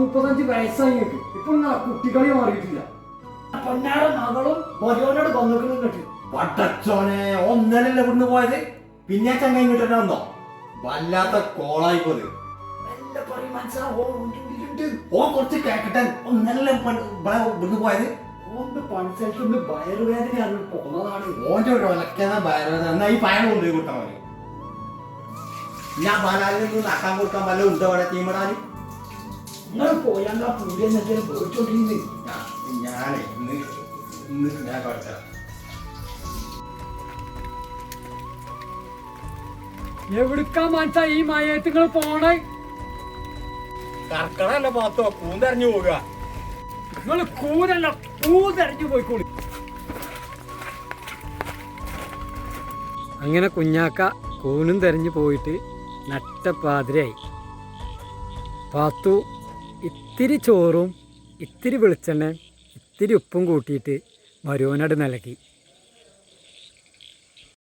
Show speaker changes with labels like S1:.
S1: മുപ്പത്തഞ്ച് വയസ്സായി ഇപ്പൊ കുട്ടികളെ മാറിയിട്ടില്ല. പൊന്നാര മകളും മരുവനോട് കൊന്നിട്ട്
S2: പട്ടച്ചോനെ ഒന്നരല്ലേ ഇവിടുന്ന് പോയത്? പിന്നെ ചങ്ങ ഇങ്ങോട്ട് വന്നോ? വല്ലാത്ത കോളായി പോയത്.
S1: എല്ലാം പറയും മനസ്സിലാവോ
S2: ഓ കുറച്ച് കേക്കട്ടെ. ഒന്നരല്ലേ പോയത്?
S1: ഓന്റെ പണിസ്ഥലത്ത് വയറുവേദനയാണ്. പോകുന്നതാണ്
S2: ഓന്റെ ഒരു ഒലക്കന ഭയങ്കര എന്നാ ഈ പയർ കൊണ്ടുപോയി കൊടുത്താൽ ഞാൻ ബാലാലിൽ നിന്ന് നക്കാൻ കൊടുക്കാൻ വല്ല ഉണ്ടോ അവിടെ തീമടാന്?
S1: നിങ്ങൾ പോയാൽ ആ പൂരി എന്തെങ്കിലും പോയിച്ചോണ്ടിരുന്നത്
S2: ഞാനേ ഇന്ന് ഇന്ന് ഞാൻ പഠിച്ച
S1: എവിടുക്കാൻ മനസ്സാ ഈ മയത്തുകൾ പോണേ?
S2: കർക്കടല്ല പാത്തോ കൂന്തറിഞ്ഞു പോവുക.
S1: നിങ്ങൾ കൂരല്ല പൂതെറിഞ്ഞു പോയിക്കോളി. അങ്ങനെ കുഞ്ഞാക്ക കൂനും തെരഞ്ഞു പോയിട്ട് നട്ടപ്പാതിരായി. പാത്തു ഇത്തിരി ചോറും ഇത്തിരി വെളിച്ചെണ്ണ ഇത്തിരി ഉപ്പും കൂട്ടിയിട്ട് മരുവനട് നിലക്കി.